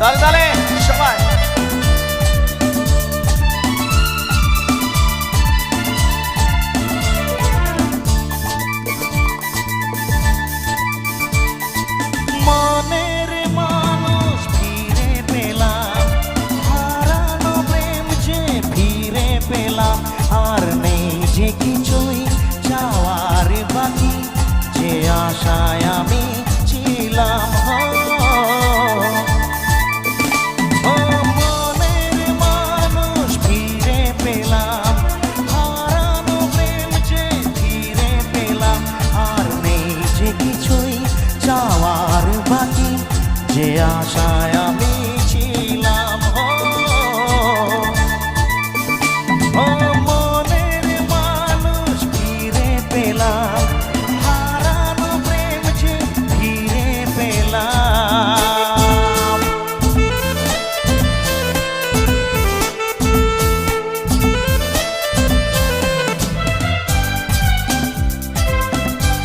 dale. কিছু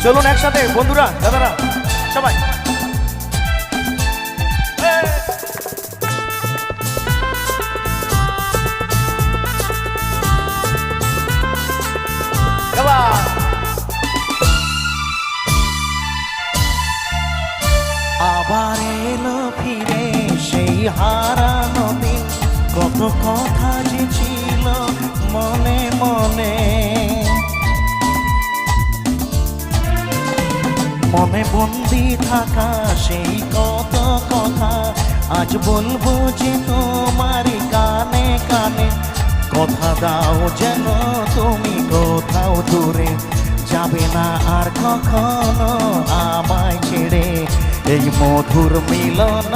চলুন একসাথে, বন্ধুরা, দাদারা, সবাই। আবার এলো ফিরে সেই হারানো দিন। কত কথা যে ছিল মনে মনে মনে বন্দি থাকা সেই কত কথা। আজ বলব যে তোমার কানে কানে, কথা দাও যেন তুমি কোথাও দূরে। যাবে না আর কখনো আমায় ছেড়ে। এই মধুর মিলন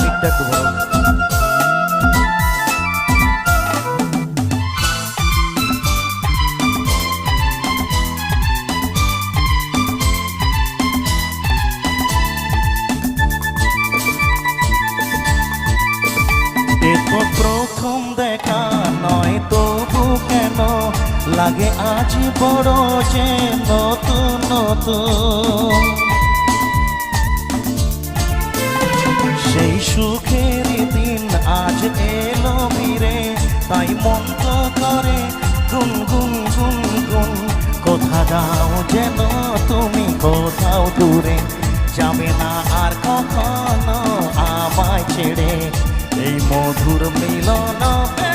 বড় প্রথম দেখা নয় তবু কেন? লাগে আজ বড় যে নতুন নতুন। সেই সুখের দিন আজ এলো ভিড়ে তাই মন করে গুন গুন গুন গুন। কোথা যাও যেন তুমি, কোথাও দূরে। যাবে না আর কখনো আমায় ছেড়ে। এই মধুর মিলন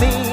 me.